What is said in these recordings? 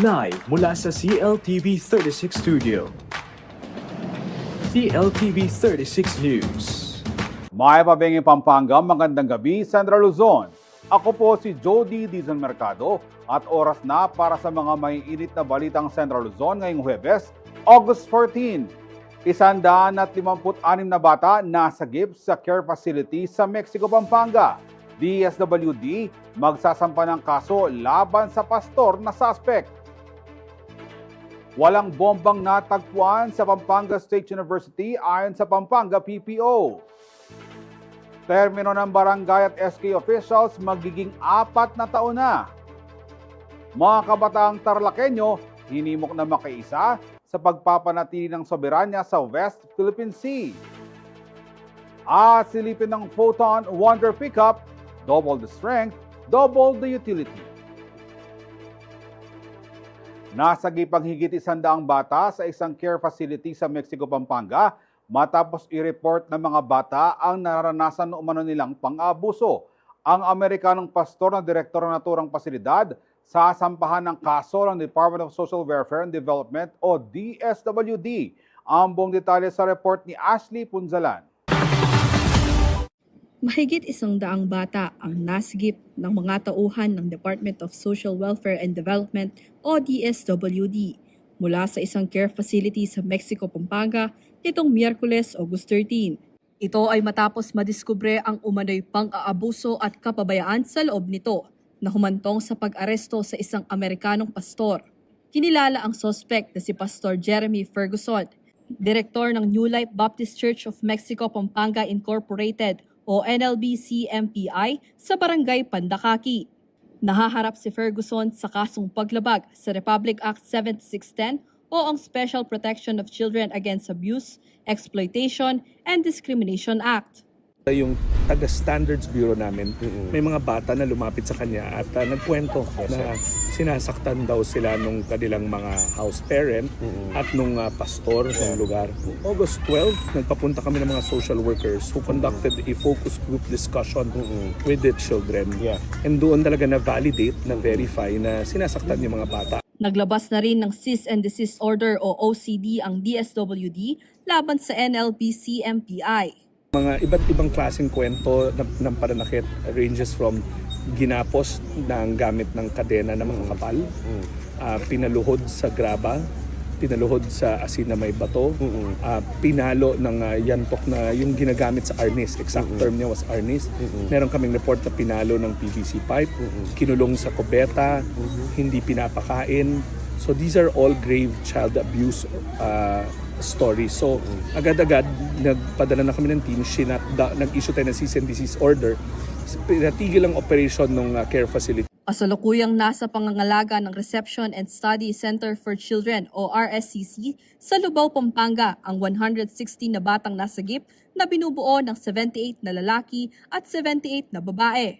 Live mula sa CLTV 36 Studio. CLTV 36 News. May pabenging Pampanga, magandang gabi, Central Luzon. Ako po si Jody Dizon Mercado at oras na para sa mga may init na balitang Central Luzon ngayong Huwebes, August 14. Isandaan at 56 na bata nasagip sa care facility sa Mexico, Pampanga. DSWD magsasampa ng kaso laban sa pastor na suspect. Walang bombang natagpuan sa Pampanga State University ayon sa Pampanga PPO. Termino ng barangay at SK officials magiging apat na taon na. Mga kabataang Tarlakenyo, hinimok na makiisa sa pagpapanatili ng soberanya sa West Philippine Sea. At silipin ng Photon Wonder Pickup, double the strength, double the utility. Nasagip ang higit isandaang bata sa isang care facility sa Mexico, Pampanga matapos i-report ng mga bata ang nararanasan no umano nilang pang-abuso. Ang Amerikanong pastor na direktor ng naturang pasilidad sasampahan ng kaso ng Department of Social Welfare and Development o DSWD. Ang buong detalye sa report ni Ashley Punzalan. Mahigit isang daang bata ang nasigip ng mga tauhan ng Department of Social Welfare and Development o DSWD mula sa isang care facility sa Mexico, Pampanga nitong Miyerkules, August 13. Ito ay matapos madiskubre ang umano'y pang-aabuso at kapabayaan sa loob nito na humantong sa pag-aresto sa isang Amerikanong pastor. Kinilala ang suspect na si Pastor Jeremy Ferguson, direktor ng New Life Baptist Church of Mexico, Pampanga Incorporated o NLBC-MPI sa Barangay Pandakaki. Nahaharap si Ferguson sa kasong paglabag sa Republic Act 7610 o ang Special Protection of Children Against Abuse, Exploitation, and Discrimination Act. Yung taga-standards bureau namin, may mga bata na lumapit sa kanya at uh, nagkwento na sinasaktan daw sila nung kanilang mga house parent at nung uh, pastor ng lugar. August 12, nagpapunta kami ng mga social workers who conducted a focus group discussion with the children. And doon talaga na-validate, na-verify na sinasaktan yung mga bata. Naglabas na rin ng Cease and Desist Order o OCD ang DSWD laban sa NLBC-MPI. Mga iba't ibang klaseng kwento ng, ng pananakit ranges from ginapos ng gamit ng kadena ng mga kapal, ah, pinaluhod sa graba, pinaluhod sa asin na may bato, ah, pinalo ng ah, yantok na yung ginagamit sa arnis. Exact term niya was arnis. Meron kaming report na pinalo ng PVC pipe, kinulong sa kubeta, hindi pinapakain. So these are all grave child abuse uh, stories. So agad-agad nagpadala na kami ng team, sinat, da, nag-issue tayo ng cease and desist order. Pinatigil ang operation ng uh, care facility. Kasalukuyang nasa pangangalaga ng Reception and Study Center for Children o RSCC sa Lubao, Pampanga ang 160 na batang nasagip na binubuo ng 78 na lalaki at 78 na babae.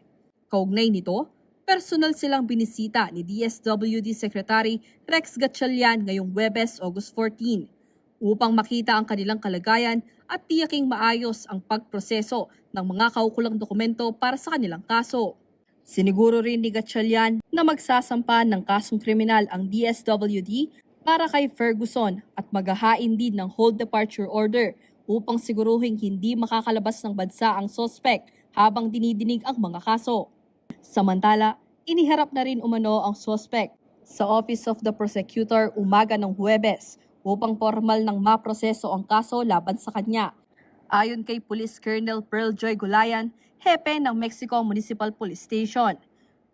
Kaugnay nito, personal silang binisita ni DSWD Secretary Rex Gatchalian ngayong Webes, August 14 upang makita ang kanilang kalagayan at tiyaking maayos ang pagproseso ng mga kaukulang dokumento para sa kanilang kaso. Siniguro rin ni Gatchalian na magsasampa ng kasong kriminal ang DSWD para kay Ferguson at maghahain din ng hold departure order upang siguruhing hindi makakalabas ng bansa ang sospek habang dinidinig ang mga kaso. Samantala, iniharap na rin umano ang sospek sa Office of the Prosecutor umaga ng Huwebes upang formal ng maproseso ang kaso laban sa kanya. Ayon kay Police Colonel Pearl Joy Gulayan, hepe ng Mexico Municipal Police Station.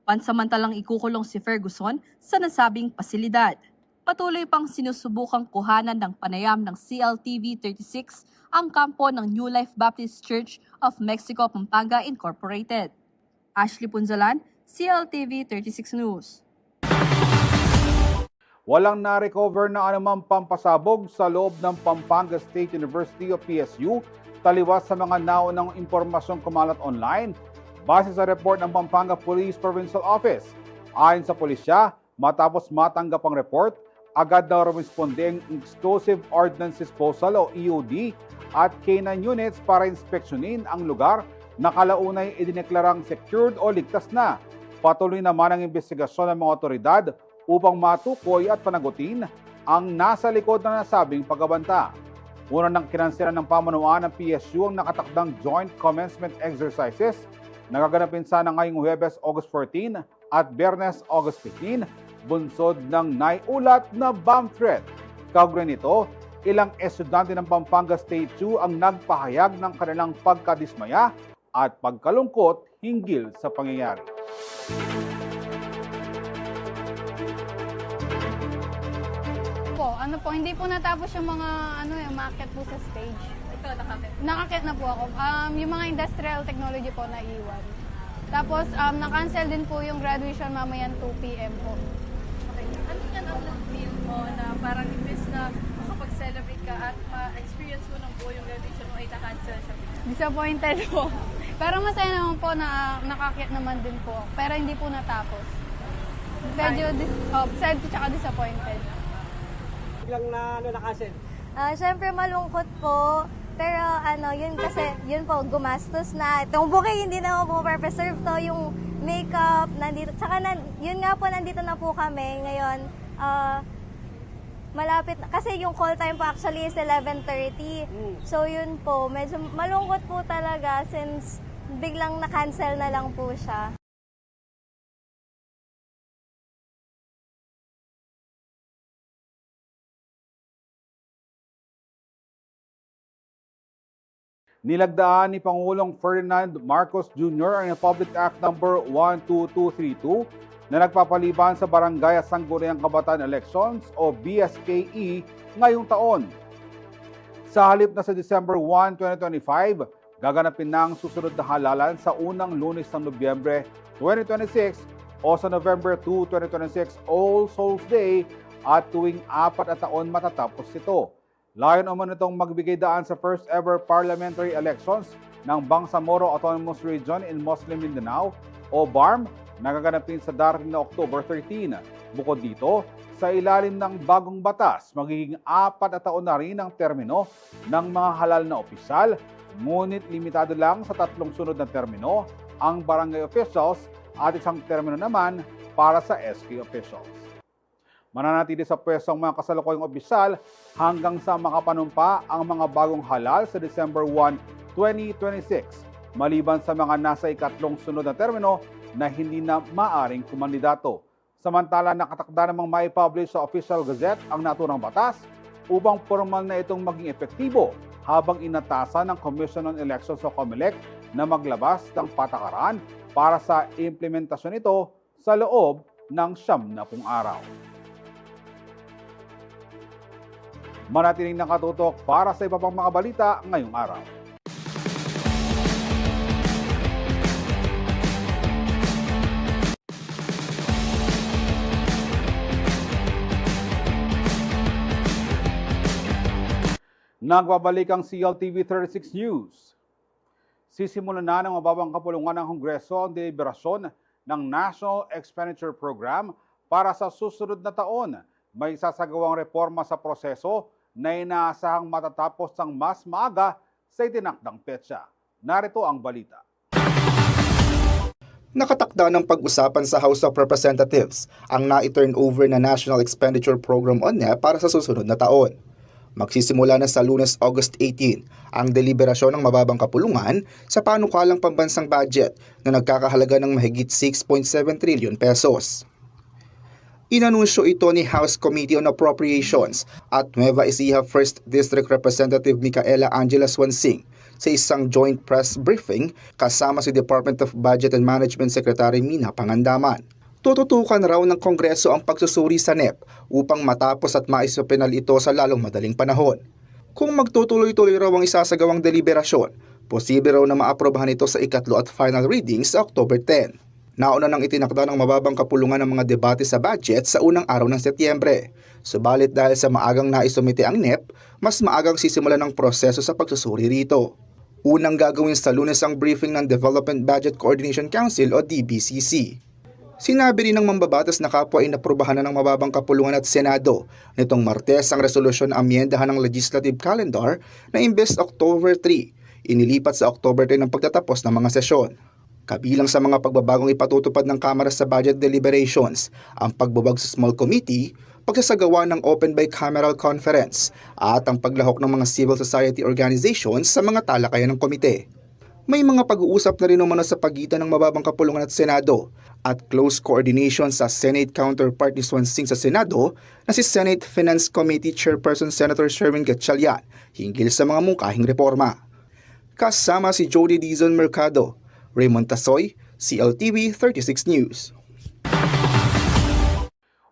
Pansamantalang ikukulong si Ferguson sa nasabing pasilidad. Patuloy pang sinusubukang kuhanan ng panayam ng CLTV 36 ang kampo ng New Life Baptist Church of Mexico Pampanga Incorporated. Ashley Punzalan, CLTV 36 News. Walang na-recover na anumang pampasabog sa loob ng Pampanga State University o PSU taliwas sa mga naunang impormasyong kumalat online base sa report ng Pampanga Police Provincial Office. Ayon sa pulisya, matapos matanggap ang report, agad daw rumisponde ang Explosive Ordnance Disposal o EOD at K9 units para inspeksyonin ang lugar na kalaunay idineklarang secured o ligtas na. Patuloy naman ang investigasyon ng mga otoridad upang matukoy at panagutin ang nasa likod na nasabing pagbabanta. Una nang kinansela ng pamunuan ng PSU ang nakatakdang joint commencement exercises na gaganapin sana ngayong Huwebes, August 14 at Bernes, August 15, bunsod ng naiulat na bomb threat. Kaugnay nito, ilang estudyante ng Pampanga State 2 ang nagpahayag ng kanilang pagkadismaya at pagkalungkot hinggil sa pangyayari. Po, hindi po natapos yung mga, ano yung market po sa stage. Ikaw nakakit. Nakakit na po ako. Um, yung mga industrial technology po na iwan. Tapos, um, na-cancel din po yung graduation mamayang 2 p.m. po. Okay. Ano yan ang feel mo na parang imbes na makapag-celebrate ka at ma-experience mo ng buo yung graduation mo ay na-cancel siya? Disappointed po. Pero masaya naman po na uh, nakakit naman din po. Pero hindi po natapos. Medyo dis- oh, sad tsaka disappointed. Biglang na ano na-cancel? Ah, syempre malungkot po. Pero ano, yun kasi, yun po, gumastos na. Itong bouquet, hindi na po preserve to. Yung makeup, nandito. Tsaka, na, yun nga po, nandito na po kami. Ngayon, ah, malapit na. Kasi yung call time po actually is 11.30. So, yun po, medyo malungkot po talaga since biglang na-cancel na lang po siya. Nilagdaan ni Pangulong Ferdinand Marcos Jr. ang Republic Act No. 12232 na nagpapaliban sa Barangay at Sangguniang Kabataan Elections o BSKE ngayong taon. Sa halip na sa December 1, 2025, gaganapin na ang susunod na halalan sa unang lunes ng Nobyembre 2026 o sa November 2, 2026 All Souls Day at tuwing apat na taon matatapos ito. Layon naman itong magbigay daan sa first ever parliamentary elections ng Bangsamoro Autonomous Region in Muslim Mindanao o BARM na gaganapin sa darating na October 13. Bukod dito, sa ilalim ng bagong batas, magiging apat na taon na rin ang termino ng mga halal na opisyal, ngunit limitado lang sa tatlong sunod na termino ang barangay officials at isang termino naman para sa SK officials. Mananatili sa pwesto ang mga kasalukuyang opisyal hanggang sa makapanumpa ang mga bagong halal sa December 1, 2026, maliban sa mga nasa ikatlong sunod na termino na hindi na maaring kumandidato. Samantala, nakatakda namang maipublish sa Official Gazette ang naturang batas upang formal na itong maging epektibo habang inatasan ng Commission on Elections o COMELEC na maglabas ng patakaran para sa implementasyon nito sa loob ng siyam na pung araw. Manatiling nakatutok para sa iba pang mga balita ngayong araw. Nagbabalik ang CLTV 36 News. Sisimulan na ng mababang kapulungan ng Kongreso ang deliberasyon ng National Expenditure Program para sa susunod na taon. May sasagawang reforma sa proseso na inaasahang matatapos ng mas maaga sa itinakdang petsa. Narito ang balita. Nakatakda ng pag-usapan sa House of Representatives ang na-turn over na National Expenditure Program o NEP para sa susunod na taon. Magsisimula na sa lunes August 18 ang deliberasyon ng mababang kapulungan sa panukalang pambansang budget na nagkakahalaga ng mahigit 6.7 trilyon pesos. Inanunsyo ito ni House Committee on Appropriations at Nueva Ecija 1st District Representative Micaela Angela Swansing sa isang joint press briefing kasama si Department of Budget and Management Secretary Mina Pangandaman. Tututukan raw ng Kongreso ang pagsusuri sa NEP upang matapos at maisopinal ito sa lalong madaling panahon. Kung magtutuloy-tuloy raw ang isasagawang deliberasyon, posible raw na maaprobahan ito sa ikatlo at final reading sa October 10. Nauna nang itinakda ng mababang kapulungan ng mga debate sa budget sa unang araw ng Setyembre. Subalit dahil sa maagang naisumite ang NEP, mas maagang sisimulan ng proseso sa pagsusuri rito. Unang gagawin sa lunes ang briefing ng Development Budget Coordination Council o DBCC. Sinabi rin ng mambabatas na kapwa ay naprubahan na ng mababang kapulungan at Senado nitong Martes ang resolusyon amyendahan ng legislative calendar na imbes October 3, inilipat sa October 10 ang pagtatapos ng mga sesyon. Kabilang sa mga pagbabagong ipatutupad ng Kamara sa budget deliberations, ang pagbabag sa small committee, pagsasagawa ng open bicameral conference, at ang paglahok ng mga civil society organizations sa mga talakayan ng komite. May mga pag-uusap na rin umano sa pagitan ng mababang kapulungan at Senado at close coordination sa Senate counterpart ni Swansing sa Senado na si Senate Finance Committee Chairperson Senator Sherwin Gatchalian hinggil sa mga mungkahing reforma. Kasama si Jody Dizon Mercado, Raymond Tasoy, CLTV 36 News.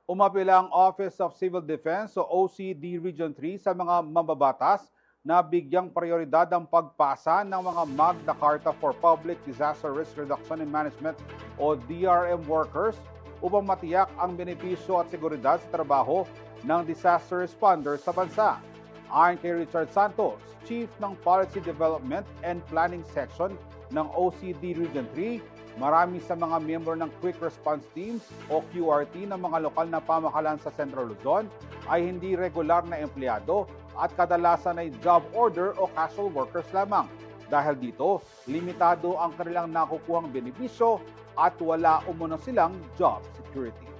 Umapila ang Office of Civil Defense o OCD Region 3 sa mga mambabatas na bigyang prioridad ang pagpasa ng mga Magna Carta for Public Disaster Risk Reduction and Management o DRM workers upang matiyak ang benepisyo at seguridad sa trabaho ng disaster responders sa bansa. Ayon kay Richard Santos, Chief ng Policy Development and Planning Section ng OCD Region 3, marami sa mga miyembro ng Quick Response Teams o QRT ng mga lokal na pamahalaan sa Central Luzon ay hindi regular na empleyado at kadalasan ay job order o casual workers lamang. Dahil dito, limitado ang kanilang nakukuhang benepisyo at wala umano silang job security.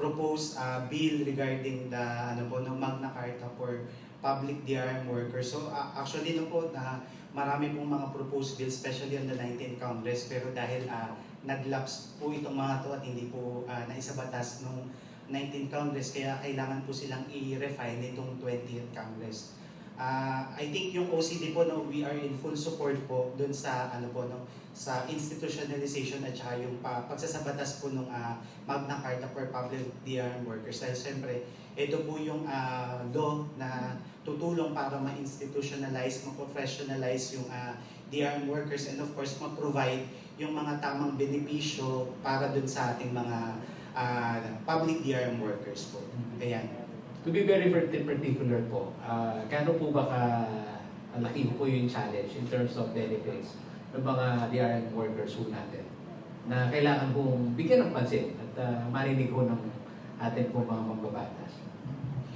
propose a bill regarding the ano po ng Magna Carta for public DRM workers. So uh, actually no po na marami pong mga proposed bills especially on the 19th Congress pero dahil uh, naglaps po itong mga to at hindi po uh, naisabatas nung 19th Congress kaya kailangan po silang i-refine nitong 20th Congress. Uh, I think yung OCD po no, we are in full support po doon sa ano po no, sa institutionalization at saka yung pa, pagsasabatas po ng Magna Carta for Public DRM Workers. Dahil siyempre, ito po yung ah, law na tutulong para ma-institutionalize, ma-professionalize yung ah, DRM workers and of course, ma-provide yung mga tamang benepisyo para dun sa ating mga ah, public DRM workers po. Ayan. To be very parti- particular po, uh, kano po ba ka laki po yung challenge in terms of benefits ng mga DRM workers po natin na kailangan pong bigyan ng pansin at uh, marinig po ng atin po mga mambabatas.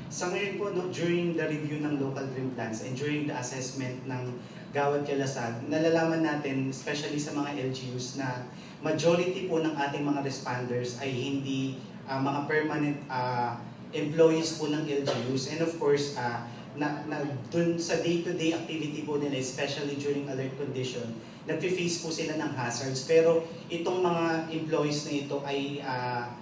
Sa ngayon po, no, during the review ng local dream plans and during the assessment ng Gawad Kalasag, nalalaman natin, especially sa mga LGUs, na majority po ng ating mga responders ay hindi ah, mga permanent ah, employees po ng LGUs. And of course, ah, na, na dun sa day-to-day activity po nila, especially during alert condition, nagfe-face po sila ng hazards. Pero itong mga employees na ito ay ah,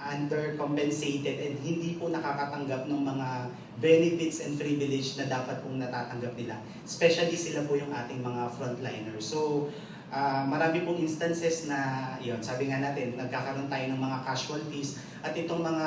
undercompensated and hindi po nakakatanggap ng mga benefits and privilege na dapat pong natatanggap nila. Especially sila po yung ating mga frontliners. So, ah, marami pong instances na, yon sabi nga natin, nagkakaroon tayo ng mga casualties at itong mga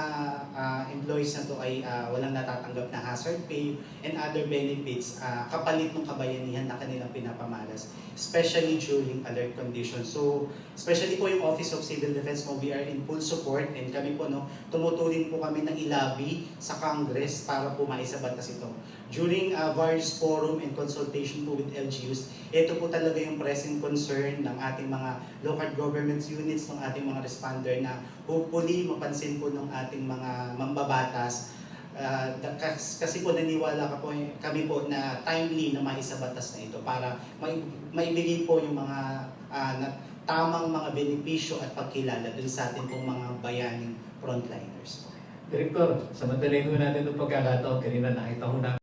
ah, employees na to ay ah, walang natatanggap na hazard pay and other benefits ah, kapalit ng kabayanihan na kanilang pinapamalas, especially during alert conditions. So, especially po yung Office of Civil Defense mo, we are in full support and kami po, no, tumuturing po kami ng ilabi sa Congress para po maisabatas ito. During uh, various forum and consultation po with LGUs, ito po talaga yung present concern ng ating mga local government units, ng ating mga responder na hopefully mapansin po ng ating mga mambabatas Uh, kasi po naniwala ka po, kami po na timely na maisabatas na ito para mai- maibigay po yung mga ah, na, tamang mga benepisyo at pagkilala dun sa ating pong mga bayaning frontliners. Director, samantalayin mo natin itong pagkakataon. Kanina nakita ko na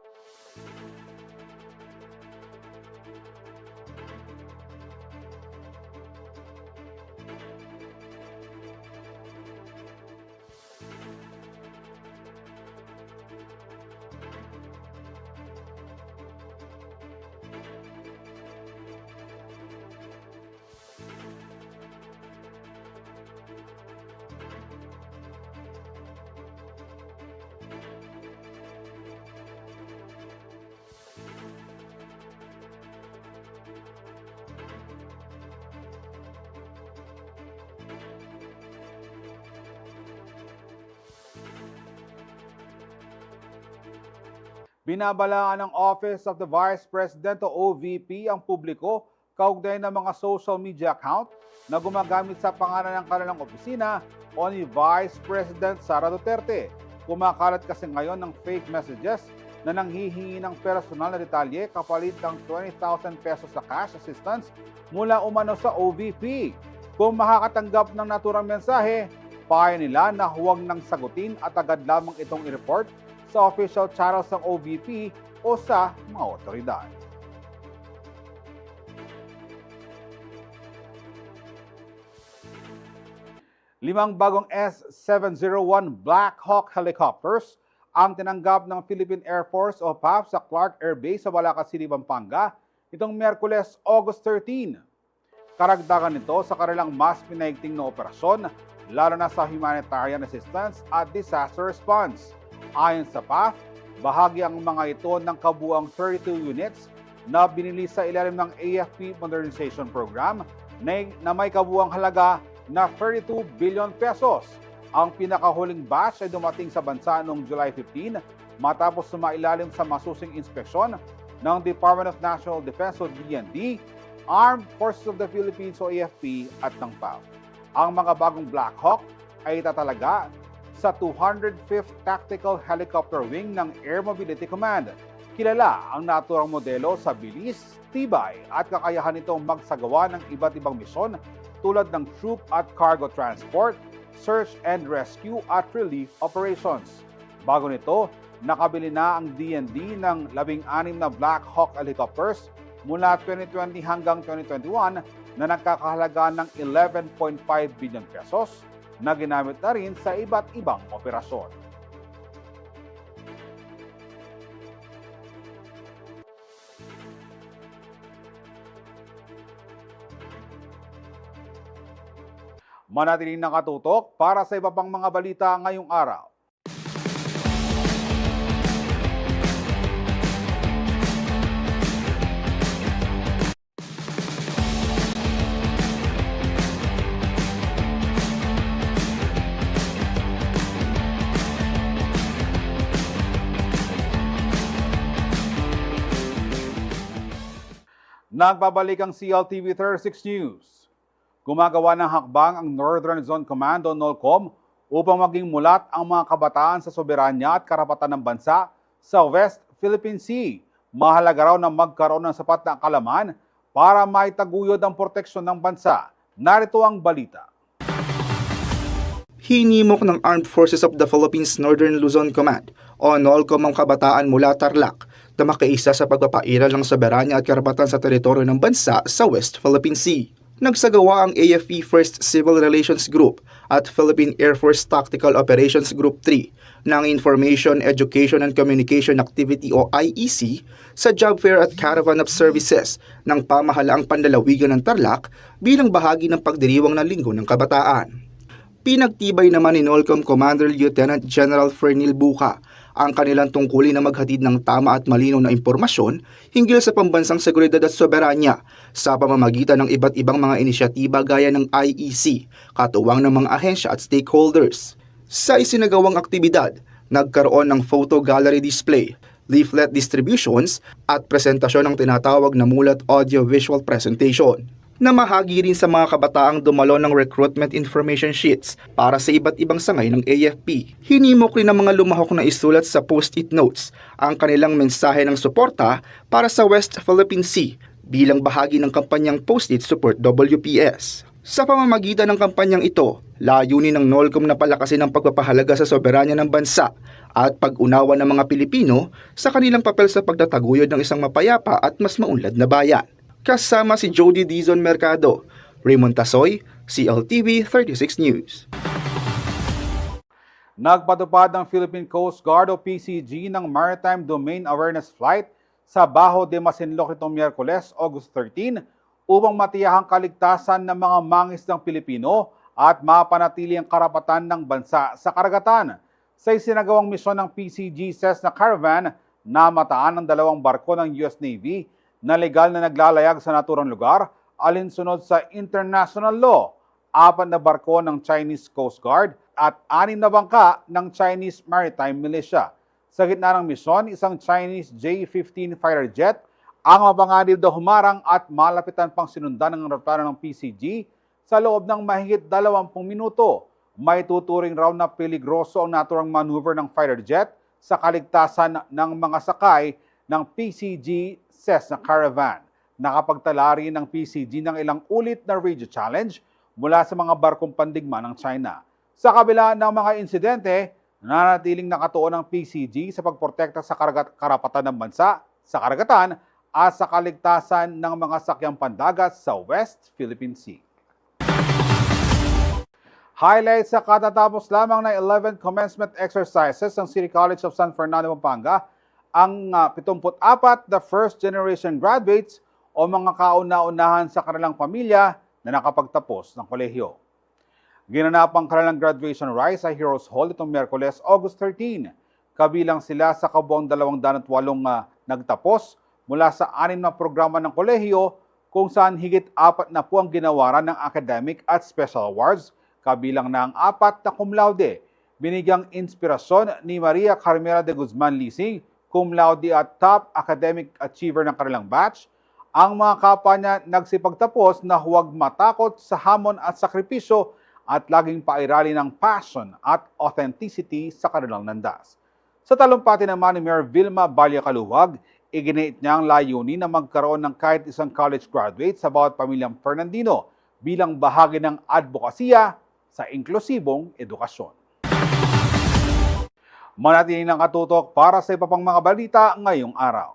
Binabalaan ng Office of the Vice President o OVP ang publiko kaugnay ng mga social media account na gumagamit sa pangalan ng kanilang opisina o ni Vice President Sara Duterte. Kumakalat kasi ngayon ng fake messages na nanghihingi ng personal na detalye kapalit ng 20,000 pesos na cash assistance mula umano sa OVP. Kung makakatanggap ng naturang mensahe, payo nila na huwag nang sagutin at agad lamang itong i-report sa official channels ng OVP o sa mga otoridad. Limang bagong S-701 Black Hawk helicopters ang tinanggap ng Philippine Air Force o PAF sa Clark Air Base sa Balacas City, Pampanga itong Merkules, August 13. Karagdagan nito sa kanilang mas pinaigting na operasyon, lalo na sa humanitarian assistance at disaster response. Ayon sa PAF, bahagi ang mga ito ng kabuang 32 units na binili sa ilalim ng AFP Modernization Program na, na may kabuang halaga na 32 billion pesos. Ang pinakahuling batch ay dumating sa bansa noong July 15 matapos sumailalim sa masusing inspeksyon ng Department of National Defense o DND, Armed Forces of the Philippines o AFP at ng PAF. Ang mga bagong Black Hawk ay tatalaga sa 205th Tactical Helicopter Wing ng Air Mobility Command. Kilala ang naturang modelo sa bilis, tibay at kakayahan nitong magsagawa ng iba't ibang misyon tulad ng troop at cargo transport, search and rescue at relief operations. Bago nito, nakabili na ang DND ng 16 na Black Hawk helicopters mula 2020 hanggang 2021 na nagkakahalaga ng 11.5 billion pesos na ginamit na rin sa iba't ibang operasyon. Manatiling nakatutok para sa iba pang mga balita ngayong araw. Nagbabalik ang CLTV 36 News. Gumagawa ng hakbang ang Northern Zone Command o NOLCOM upang maging mulat ang mga kabataan sa soberanya at karapatan ng bansa sa West Philippine Sea. Mahalaga raw na magkaroon ng sapat na kalaman para maitaguyod ang proteksyon ng bansa. Narito ang balita. Hinimok ng Armed Forces of the Philippines Northern Luzon Command o NOLCOM ang kabataan mula Tarlac na makaisa sa pagpapairal ng soberanya at karapatan sa teritoryo ng bansa sa West Philippine Sea. Nagsagawa ang AFP 1st Civil Relations Group at Philippine Air Force Tactical Operations Group 3 ng Information, Education and Communication Activity o IEC sa Job Fair at Caravan of Services ng pamahalaang pandalawigan ng Tarlac bilang bahagi ng pagdiriwang ng Linggo ng Kabataan. Pinagtibay naman ni NOLCOM Commander Lieutenant General Fernil Buca ang kanilang tungkulin na maghatid ng tama at malinaw na impormasyon hinggil sa pambansang seguridad at soberanya sa pamamagitan ng iba't ibang mga inisyatiba gaya ng IEC, katuwang ng mga ahensya at stakeholders. Sa isinagawang aktibidad, nagkaroon ng photo gallery display, leaflet distributions at presentasyon ng tinatawag na mulat audio-visual presentation na mahagi rin sa mga kabataang dumalo ng recruitment information sheets para sa iba't ibang sangay ng AFP. Hinimok rin ng mga lumahok na isulat sa post-it notes ang kanilang mensahe ng suporta para sa West Philippine Sea bilang bahagi ng kampanyang Post-it Support WPS. Sa pamamagitan ng kampanyang ito, layunin ng NOLCOM na palakasin ang pagpapahalaga sa soberanya ng bansa at pag-unawa ng mga Pilipino sa kanilang papel sa pagtataguyod ng isang mapayapa at mas maunlad na bayan kasama si Jody Dizon Mercado, Raymond Tasoy, CLTV 36 News. Nagpatupad ng Philippine Coast Guard o PCG ng Maritime Domain Awareness Flight sa Baho de Masinloc itong Miyerkules, August 13 upang matiyahang kaligtasan ng mga mangisdang Pilipino at mapanatili ang karapatan ng bansa sa karagatan. Sa isinagawang misyon ng PCG SES na caravan, namataan ng dalawang barko ng US Navy na legal na naglalayag sa naturang lugar alinsunod sa international law. Apat na barko ng Chinese Coast Guard at anim na bangka ng Chinese Maritime Militia. Sa gitna ng misyon, isang Chinese J-15 fighter jet ang mapanganib daw humarang at malapitan pang sinundan ng eroplano ng PCG sa loob ng mahigit 20 minuto. May tuturing raw na peligroso ang naturang maneuver ng fighter jet sa kaligtasan ng mga sakay ng PCG SES na caravan. Nakapagtala rin ng PCG ng ilang ulit na radio challenge mula sa mga barkong pandigma ng China. Sa kabila ng mga insidente, nanatiling nakatuon ang PCG sa pagprotekta sa karagat- karapatan ng bansa sa karagatan at sa kaligtasan ng mga sakyang pandagat sa West Philippine Sea. Highlight sa katatapos lamang na 11th commencement exercises ng City College of San Fernando, Pampanga, ang ah, 74 the first generation graduates o mga kauna-unahan sa kanilang pamilya na nakapagtapos ng kolehiyo. Ginanap ang kanilang graduation rise sa Heroes Hall itong Miyerkules, August 13. Kabilang sila sa kabuang 208 ah, nagtapos mula sa anim na programa ng kolehiyo kung saan higit apat na po ang ginawaran ng academic at special awards, kabilang na ang apat na cum laude. Binigyang inspirasyon ni Maria Carmela de Guzman Lising, cum laude at top academic achiever ng kanilang batch, ang mga kapwa niya nagsipagtapos na huwag matakot sa hamon at sakripisyo at laging pairali ng passion at authenticity sa kanilang landas. Sa talumpati naman ni Mayor Vilma Balya Kaluwag, iginiit niya ang layunin na magkaroon ng kahit isang college graduate sa bawat pamilyang Fernandino bilang bahagi ng advokasya sa inklusibong edukasyon. Manatili ng katutok para sa iba pang mga balita ngayong araw.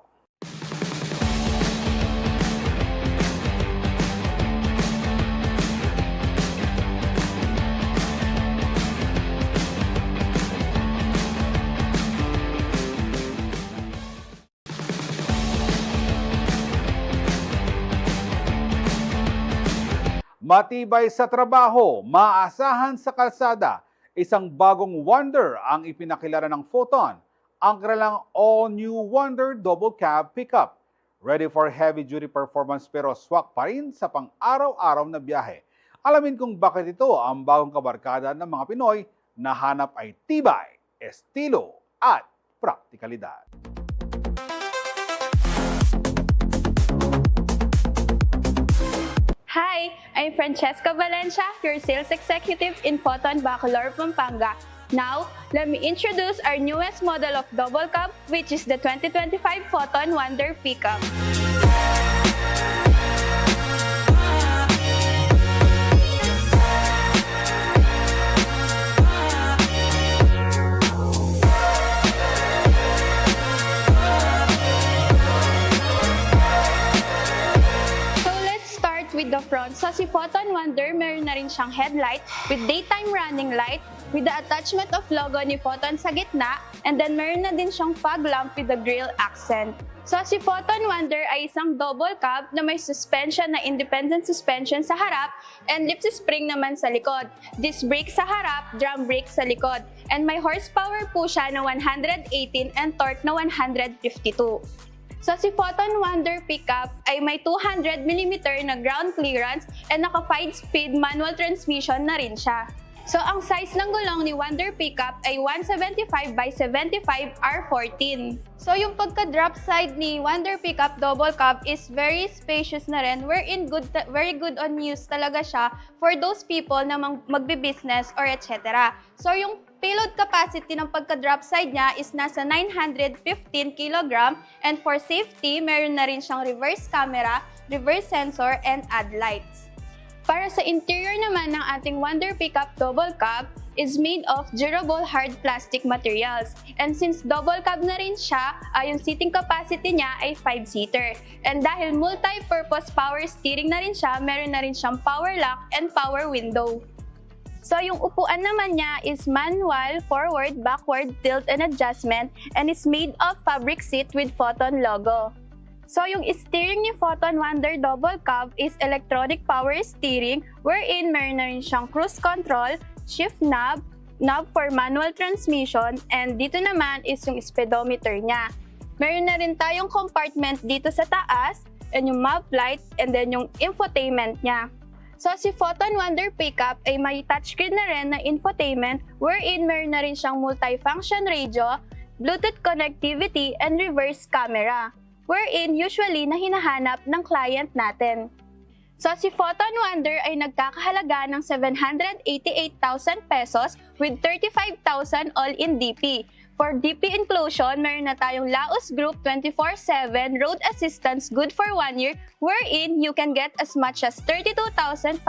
Matibay sa trabaho, maasahan sa kalsada, isang bagong wonder ang ipinakilala ng Photon, ang kanilang all-new Wonder Double Cab Pickup. Ready for heavy-duty performance pero swak pa rin sa pang-araw-araw na biyahe. Alamin kung bakit ito ang bagong kabarkada ng mga Pinoy na hanap ay tibay, estilo at praktikalidad. Hi, I'm Francesca Valencia, your sales executive in Photon Bacolor, Pampanga. Now, let me introduce our newest model of double cab, which is the 2025 Photon Wonder Pickup. The front. Sa si Photon Wonder, meron na rin siyang headlight with daytime running light with the attachment of logo ni Photon sa gitna and then meron na din siyang fog lamp with the grille accent. So si Photon Wonder ay isang double cab na may suspension na independent suspension sa harap and lift spring naman sa likod. Disc brake sa harap, drum brake sa likod. And may horsepower po siya na 118 and torque na 152. So si Photon Wonder Pickup ay may 200mm na ground clearance and naka 5-speed manual transmission na rin siya. So ang size ng gulong ni Wonder Pickup ay 175 by 75 R14. So yung pagka-drop side ni Wonder Pickup Double Cab is very spacious na rin. Wherein good, very good on use talaga siya for those people na mag- magbi-business or etc. So yung payload capacity ng pagka-drop side niya is nasa 915 kg and for safety, meron na rin siyang reverse camera, reverse sensor, and add lights. Para sa interior naman ng ating Wonder Pickup Double Cab is made of durable hard plastic materials. And since double cab na rin siya, uh, yung seating capacity niya ay 5-seater. And dahil multi-purpose power steering na rin siya, meron na rin siyang power lock and power window. So yung upuan naman niya is manual, forward, backward, tilt, and adjustment and is made of fabric seat with Photon logo. So yung steering ni Photon Wonder Double Cab is electronic power steering wherein meron na rin siyang cruise control, shift knob, knob for manual transmission, and dito naman is yung speedometer niya. Meron na rin tayong compartment dito sa taas, and yung map light, and then yung infotainment niya. So si Photon Wonder Pickup ay may touchscreen na rin na infotainment wherein meron na rin siyang multifunction radio, Bluetooth connectivity, and reverse camera wherein usually na hinahanap ng client natin. So si Photon Wonder ay nagkakahalaga ng 788,000 pesos with 35,000 all in DP. For DP inclusion, meron na tayong Laos Group 24-7 Road Assistance Good for one year wherein you can get as much as 32,500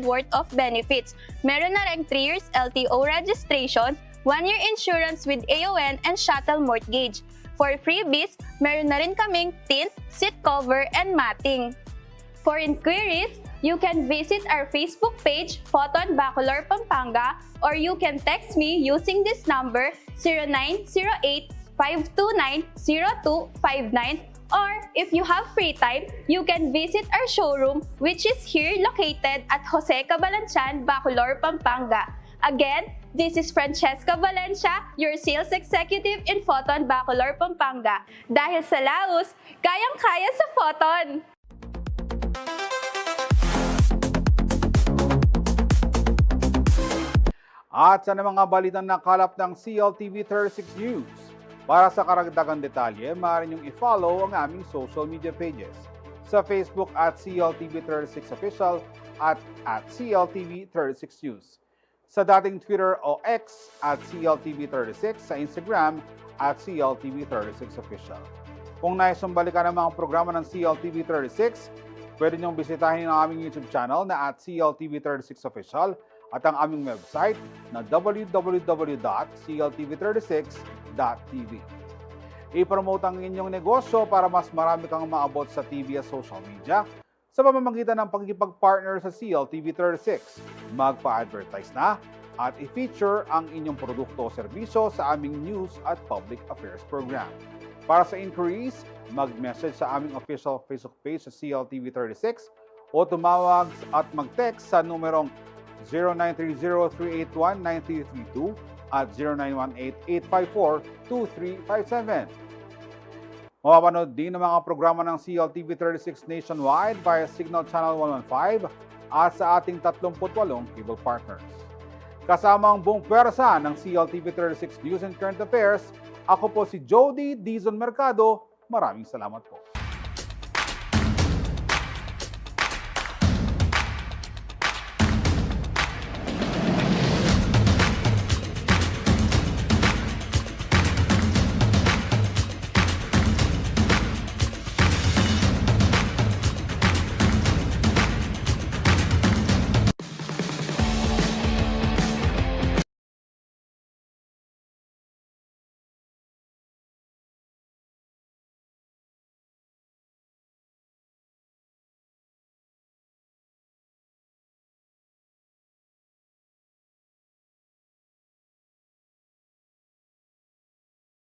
worth of benefits. Meron na rin 3 years LTO registration, 1 year insurance with AON and shuttle mortgage. For freebies, meron na rin kaming tint, seat cover, and matting. For inquiries, you can visit our Facebook page, Photon Bacolor Pampanga, or you can text me using this number 0908-529-0259 or if you have free time, you can visit our showroom which is here located at Jose Cabalanchan, Bacolor, Pampanga. Again, this is Francesca Valencia, your sales executive in Photon Bacolor, Pampanga. Dahil sa Laos, kayang-kaya sa Photon! At sa mga balitang nakalap ng CLTV 36 News. Para sa karagdagang detalye, maaari niyong i-follow ang aming social media pages. Sa Facebook at CLTV36 Official at at CLTV36 News. Sa dating Twitter o X at CLTV36, sa Instagram at CLTV36 Official. Kung nais balikan ang mga programa ng CLTV36, pwede niyong bisitahin ang aming YouTube channel na at CLTV36 Official at ang aming website na www.cltv36.tv. I-promote ang inyong negosyo para mas marami kang maabot sa TV at social media sa pamamagitan ng pagkikipag-partner sa CLTV36. Magpa-advertise na at i-feature ang inyong produkto o serbisyo sa aming news at public affairs program. Para sa inquiries, mag-message sa aming official Facebook page sa CLTV36 o tumawag at mag-text sa numerong 0930-381-9332 at 0918-854-2357. Mapapanood din ang mga programa ng CLTV 36 nationwide via Signal Channel 115 at sa ating 38 cable partners. Kasama ang buong pwersa ng CLTV 36 News and Current Affairs, ako po si Jody Dizon Mercado. Maraming salamat po.